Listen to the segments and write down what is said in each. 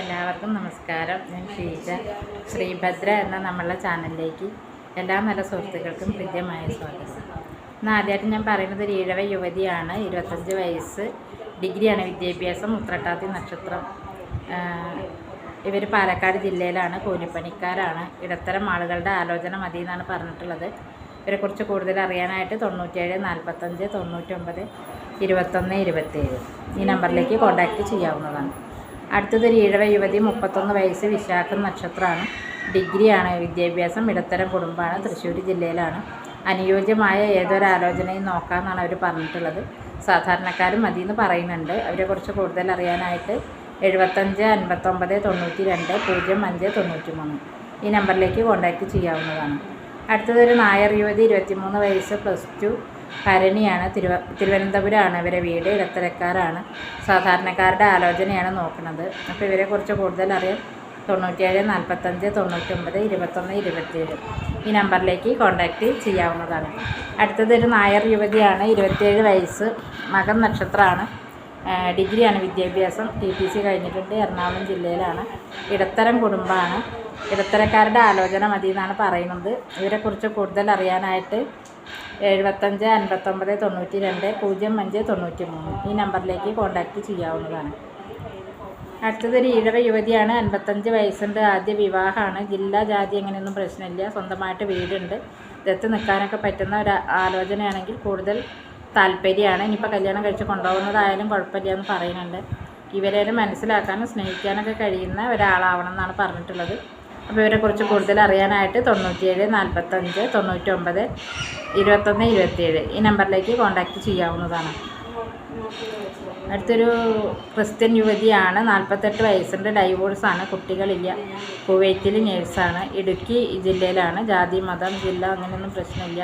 എല്ലാവർക്കും നമസ്കാരം. ഞാൻ ഷീജ. ശ്രീഭദ്ര എന്ന നമ്മളുടെ ചാനലിലേക്ക് എല്ലാ നല്ല സുഹൃത്തുക്കൾക്കും പ്രിയമായ സ്വാഗതം. ഇന്ന് ആദ്യമായിട്ട് ഞാൻ പറയുന്നത് ഒരു ഈഴവ യുവതിയാണ്. ഇരുപത്തഞ്ച് വയസ്സ്. ഡിഗ്രിയാണ് വിദ്യാഭ്യാസം. ഉത്രട്ടാതി നക്ഷത്രം. ഇവർ പാലക്കാട് ജില്ലയിലാണ്. കൂലിപ്പണിക്കാരാണ്. ഇടത്തരം ആളുകളുടെ ആലോചന മതി എന്നാണ് പറഞ്ഞിട്ടുള്ളത്. ഇവരെക്കുറിച്ച് കൂടുതൽ അറിയാനായിട്ട് തൊണ്ണൂറ്റേഴ് നാൽപ്പത്തഞ്ച് തൊണ്ണൂറ്റൊമ്പത് ഇരുപത്തൊന്ന് ഇരുപത്തേഴ് ഈ നമ്പറിലേക്ക് കോൺടാക്റ്റ് ചെയ്യാവുന്നതാണ്. അടുത്തതൊരു ഈഴവ യുവതി മുപ്പത്തൊന്ന് വയസ്സ് വിശാഖം നക്ഷത്രമാണ്. ഡിഗ്രിയാണ് വിദ്യാഭ്യാസം ഇടത്തരം കുടുംബമാണ് തൃശ്ശൂർ ജില്ലയിലാണ്. അനുയോജ്യമായ ഏതൊരാലോചനയും നോക്കാമെന്നാണ് അവർ പറഞ്ഞിട്ടുള്ളത്. സാധാരണക്കാരും മതി എന്ന് പറയുന്നുണ്ട് അവരെക്കുറിച്ച് കൂടുതൽ അറിയാനായിട്ട് എഴുപത്തഞ്ച് അൻപത്തൊമ്പത് തൊണ്ണൂറ്റി രണ്ട് പൂജ്യം അഞ്ച് തൊണ്ണൂറ്റി മൂന്ന് ഈ നമ്പറിലേക്ക് കോൺടാക്റ്റ് ചെയ്യാവുന്നതാണ്. അടുത്തതൊരു നായർ യുവതി ഇരുപത്തിമൂന്ന് വയസ്സ് പ്ലസ് ടു ഭരണിയാണ്. തിരുവ തിരുവനന്തപുരമാണ് ഇവരെ വീട്. ഇടത്തരക്കാരാണ് സാധാരണക്കാരുടെ ആലോചനയാണ് നോക്കുന്നത്. അപ്പോൾ ഇവരെക്കുറിച്ച് കൂടുതൽ അറിയാം. തൊണ്ണൂറ്റിയേഴ് നാൽപ്പത്തഞ്ച് തൊണ്ണൂറ്റൊമ്പത് ഇരുപത്തൊന്ന് ഇരുപത്തിയേഴ്. ഈ നമ്പറിലേക്ക് കോൺടാക്റ്റ് ചെയ്യാവുന്നതാണ്. അടുത്തതൊരു നായർ യുവതിയാണ്. ഇരുപത്തിയേഴ് വയസ്സ് മകൻ നക്ഷത്രമാണ്. ഡിഗ്രിയാണ് വിദ്യാഭ്യാസം. ടി ടി സി കഴിഞ്ഞിട്ടുണ്ട്. എറണാകുളം ജില്ലയിലാണ്. ഇടത്തരം കുടുംബമാണ്. ഇടത്തരക്കാരുടെ ആലോചന മതി എന്നാണ് പറയുന്നത് ഇവരെക്കുറിച്ച് കൂടുതൽ അറിയാനായിട്ട് എഴുപത്തഞ്ച് അൻപത്തൊമ്പത് തൊണ്ണൂറ്റി രണ്ട് പൂജ്യം അഞ്ച് തൊണ്ണൂറ്റി മൂന്ന് ഈ നമ്പറിലേക്ക് കോൺടാക്റ്റ് ചെയ്യാവുന്നതാണ്. അടുത്തതൊരു ഈഴവ യുവതിയാണ്. അൻപത്തഞ്ച് വയസ്സുണ്ട്. ആദ്യ വിവാഹമാണ്. ജില്ല ജാതി അങ്ങനെയൊന്നും പ്രശ്നമില്ല. സ്വന്തമായിട്ട് വീടുണ്ട്. ദത്ത് നിൽക്കാനൊക്കെ പറ്റുന്ന ഒരു ആലോചനയാണെങ്കിൽ കൂടുതൽ താല്പര്യമാണ്. ഇനിയിപ്പോൾ കല്യാണം കഴിച്ച് കൊണ്ടുപോകുന്നതായാലും കുഴപ്പമില്ല എന്ന് പറയുന്നുണ്ട്. ഇവരെ മനസ്സിലാക്കാനും സ്നേഹിക്കാനൊക്കെ കഴിയുന്ന ഒരാളാവണം എന്നാണ് പറഞ്ഞിട്ടുള്ളത്. അപ്പോൾ ഇവരെക്കുറിച്ച് കൂടുതൽ അറിയാനായിട്ട് തൊണ്ണൂറ്റിയേഴ് നാൽപ്പത്തഞ്ച് തൊണ്ണൂറ്റൊമ്പത് ഇരുപത്തൊന്ന് ഇരുപത്തിയേഴ് ഈ നമ്പറിലേക്ക് കോൺടാക്റ്റ് ചെയ്യാവുന്നതാണ്. അടുത്തൊരു ക്രിസ്ത്യൻ യുവതിയാണ് നാൽപ്പത്തെട്ട് വയസ്സുണ്ട് ഡൈവോഴ്സാണ് കുട്ടികളില്ല. കുവൈറ്റിൽ നേഴ്സാണ് ഇടുക്കി ജില്ലയിലാണ് ജാതി മതം ജില്ല അങ്ങനെയൊന്നും പ്രശ്നമില്ല.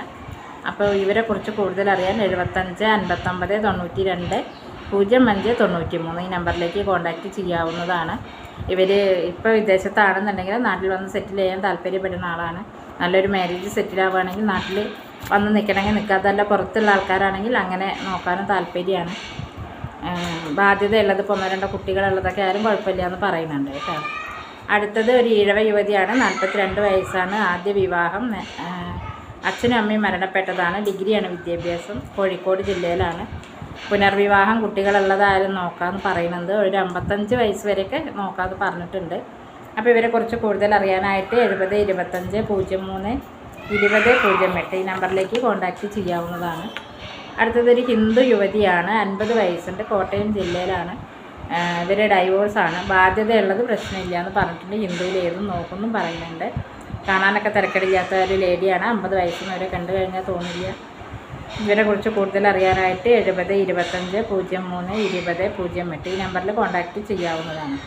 അപ്പോൾ ഇവരെക്കുറിച്ച് കൂടുതൽ അറിയാൻ എഴുപത്തഞ്ച് അൻപത്തൊമ്പത് തൊണ്ണൂറ്റി രണ്ട് പൂജ്യം അഞ്ച് തൊണ്ണൂറ്റി മൂന്ന് ഈ നമ്പറിലേക്ക് കോൺടാക്റ്റ് ചെയ്യാവുന്നതാണ്. ഇവർ ഇപ്പോൾ വിദേശത്താണെന്നുണ്ടെങ്കിൽ നാട്ടിൽ വന്ന് സെറ്റിൽ ചെയ്യാൻ താല്പര്യപ്പെടുന്ന ആളാണ്. നല്ലൊരു മാരേജ് സെറ്റിൽ ആവുകയാണെങ്കിൽ നാട്ടിൽ വന്ന് നിൽക്കണമെങ്കിൽ നിൽക്കാത്തല്ല പുറത്തുള്ള ആൾക്കാരാണെങ്കിൽ അങ്ങനെ നോക്കാനും താല്പര്യമാണ്. ബാധ്യതയുള്ളത് ഒന്നോ രണ്ടോ കുട്ടികളുള്ളതൊക്കെ ആരും കുഴപ്പമില്ല എന്ന് പറയുന്നുണ്ട് കേട്ടോ. അടുത്തത് ഒരു ഈഴവ യുവതിയാണ്. നാൽപ്പത്തിരണ്ട് വയസ്സാണ്. ആദ്യ വിവാഹം അച്ഛനും അമ്മയും മരണപ്പെട്ടതാണ്. ഡിഗ്രിയാണ് വിദ്യാഭ്യാസം. കോഴിക്കോട് ജില്ലയിലാണ്. പുനർവിവാഹം കുട്ടികളുള്ളതായാലും നോക്കാമെന്ന് പറയുന്നത് ഒരു അമ്പത്തഞ്ച് വയസ്സ് വരെയൊക്കെ നോക്കാമെന്ന് പറഞ്ഞിട്ടുണ്ട്. അപ്പോൾ ഇവരെക്കുറിച്ച് കൂടുതൽ അറിയാനായിട്ട് എഴുപത് ഇരുപത്തഞ്ച് പൂജ്യം മൂന്ന് ഇരുപത് പൂജ്യം എട്ട് ഈ നമ്പറിലേക്ക് കോൺടാക്റ്റ് ചെയ്യാവുന്നതാണ്. അടുത്തതൊരു ഹിന്ദു യുവതിയാണ് അൻപത് വയസ്സുണ്ട് കോട്ടയം ജില്ലയിലാണ്. ഇവരെ ഡൈവോഴ്സാണ് ബാധ്യതയുള്ളത് പ്രശ്നമില്ല എന്ന് പറഞ്ഞിട്ടുണ്ട്. ഹിന്ദുവിൽ ഏതും പറയുന്നുണ്ട്. കാണാനൊക്കെ തിരക്കടില്ലാത്ത ഒരു ലേഡിയാണ്. അമ്പത് വയസ്സിന് അവരെ കണ്ടു കഴിഞ്ഞാൽ തോന്നില്ല. ഇവരെക്കുറിച്ച് കൂടുതൽ അറിയാനായിട്ട് എഴുപത് ഇരുപത്തഞ്ച് പൂജ്യം മൂന്ന് ഇരുപത് പൂജ്യം എട്ട് ഈ നമ്പറിൽ കോൺടാക്റ്റ് ചെയ്യാവുന്നതാണ്.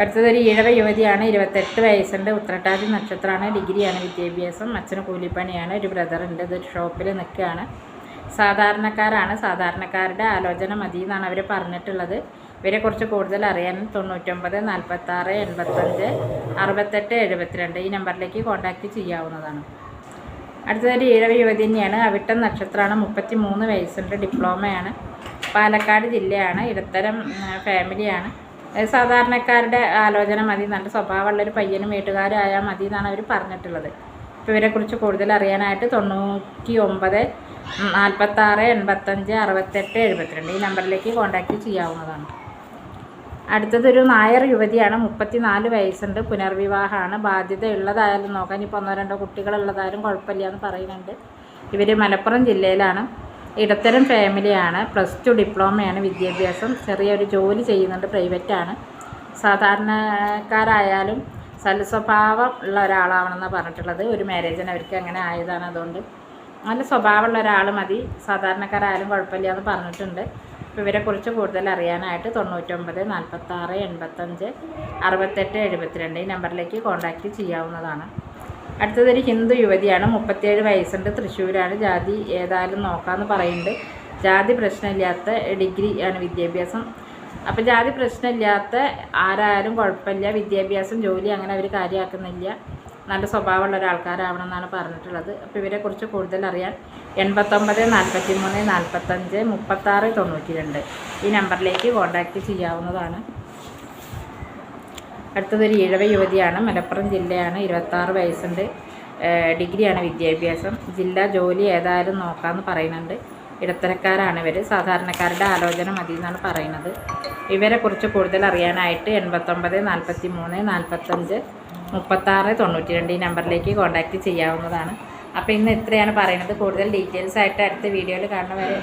അടുത്തതൊരു ഇഴവ യുവതിയാണ് ഇരുപത്തെട്ട് വയസ്സുണ്ട് ഉത്രട്ടാതി നക്ഷത്രമാണ് ഡിഗ്രിയാണ് വിദ്യാഭ്യാസം അച്ഛന് കൂലിപ്പണിയാണ് ഒരു ബ്രദറുണ്ട് ഇതൊരു ഷോപ്പിൽ നിൽക്കുകയാണ്. സാധാരണക്കാരാണ് സാധാരണക്കാരുടെ ആലോചന മതി എന്നാണ് അവർ പറഞ്ഞിട്ടുള്ളത്. ഇവരെക്കുറിച്ച് കൂടുതൽ അറിയാൻ തൊണ്ണൂറ്റൊമ്പത് നാൽപ്പത്താറ് എൺപത്തഞ്ച് അറുപത്തെട്ട് എഴുപത്തിരണ്ട് ഈ നമ്പറിലേക്ക് കോൺടാക്റ്റ് ചെയ്യാവുന്നതാണ്. അടുത്തതൊരു ഈഴവ യുവതി തന്നെയാണ് അവിട്ടം നക്ഷത്രമാണ് മുപ്പത്തി മൂന്ന് വയസ്സുണ്ട് ഡിപ്ലോമയാണ് പാലക്കാട് ജില്ലയാണ് ഇടത്തരം ഫാമിലിയാണ് സാധാരണക്കാരുടെ ആലോചന മതി. നല്ല സ്വഭാവമുള്ളൊരു പയ്യനും വീട്ടുകാരും ആയാൽ മതി എന്നാണ് അവർ പറഞ്ഞിട്ടുള്ളത്. അപ്പോൾ ഇവരെക്കുറിച്ച് കൂടുതൽ അറിയാനായിട്ട് തൊണ്ണൂറ്റി ഒമ്പത് നാൽപ്പത്താറ് എൺപത്തഞ്ച് അറുപത്തെട്ട് എഴുപത്തിരണ്ട് ഈ നമ്പറിലേക്ക് കോൺടാക്റ്റ് ചെയ്യാവുന്നതാണ്. അടുത്തതൊരു നായർ യുവതിയാണ്. മുപ്പത്തി നാല് വയസ്സുണ്ട്. പുനർവിവാഹമാണ്. ബാധ്യത ഉള്ളതായാലും നോക്കാൻ ഇപ്പോൾ ഒന്നോ രണ്ടോ കുട്ടികളുള്ളതായാലും കുഴപ്പമില്ല എന്ന് പറയുന്നുണ്ട്. ഇവർ മലപ്പുറം ജില്ലയിലാണ്. ഇടത്തരം ഫാമിലിയാണ്. പ്ലസ് ടു ഡിപ്ലോമയാണ് വിദ്യാഭ്യാസം. ചെറിയൊരു ജോലി ചെയ്യുന്നുണ്ട് പ്രൈവറ്റാണ്. സാധാരണക്കാരായാലും സൽസ്വഭാവം ഉള്ള ഒരാളാവണമെന്നാണ് പറഞ്ഞിട്ടുള്ളത്. ഒരു മാരേജിന് അവർക്ക് അങ്ങനെ ആയതാണ് അതുകൊണ്ട്. നല്ല സ്വഭാവമുള്ള ഒരാൾ മതി. സാധാരണക്കാരായാലും കുഴപ്പമില്ല എന്ന് പറഞ്ഞിട്ടുണ്ട്. ഇവരെക്കുറിച്ച് കൂടുതൽ അറിയാനായിട്ട് തൊണ്ണൂറ്റൊമ്പത് നാൽപ്പത്താറ് എൺപത്തഞ്ച് അറുപത്തെട്ട് എഴുപത്തിരണ്ട് ഈ നമ്പറിലേക്ക് കോൺടാക്റ്റ് ചെയ്യാവുന്നതാണ്. അടുത്തതൊരു ഹിന്ദു യുവതിയാണ് മുപ്പത്തിയേഴ് വയസ്സുണ്ട് തൃശ്ശൂരാണ് ജാതി ഏതായാലും നോക്കാമെന്ന് പറയുന്നുണ്ട്. ജാതി പ്രശ്നമില്ലാത്ത ഡിഗ്രി ആണ് വിദ്യാഭ്യാസം. അപ്പോൾ ജാതി പ്രശ്നമില്ലാത്ത ആരായാലും കുഴപ്പമില്ല വിദ്യാഭ്യാസം ജോലി അങ്ങനെ അവർ കാര്യമാക്കുന്നില്ല. നല്ല സ്വഭാവമുള്ള ഒരാൾക്കാരാവണം എന്നാണ് പറഞ്ഞിട്ടുള്ളത്. അപ്പോൾ ഇവരെക്കുറിച്ച് കൂടുതൽ അറിയാൻ എൺപത്തൊമ്പത് നാൽപ്പത്തി മൂന്ന് നാൽപ്പത്തഞ്ച് മുപ്പത്താറ് തൊണ്ണൂറ്റി രണ്ട് ഈ നമ്പറിലേക്ക് കോൺടാക്റ്റ് ചെയ്യാവുന്നതാണ്. അടുത്തതൊരു ഇഴവ യുവതിയാണ്. മലപ്പുറം ജില്ലയാണ്. ഇരുപത്താറ് വയസ്സുണ്ട്. ഡിഗ്രിയാണ് വിദ്യാഭ്യാസം. ജില്ല ജോലി ഏതായാലും നോക്കാമെന്ന് പറയുന്നുണ്ട്. ഇടത്തരക്കാരാണ് ഇവർ സാധാരണക്കാരുടെ ആലോചന മതി എന്നാണ് പറയുന്നത്. ഇവരെക്കുറിച്ച് കൂടുതൽ അറിയാനായിട്ട് എൺപത്തൊമ്പത് നാൽപ്പത്തി മൂന്ന് നാൽപ്പത്തഞ്ച് മുപ്പത്താറ് തൊണ്ണൂറ്റി രണ്ട് ഈ നമ്പറിലേക്ക് കോൺടാക്റ്റ് ചെയ്യാവുന്നതാണ്. അപ്പോൾ ഇന്ന് ഇത്രയാണ് പറയുന്നത്. കൂടുതൽ ഡീറ്റെയിൽസ് ആയിട്ട് അടുത്ത വീഡിയോയിൽ കാണുന്നവരെ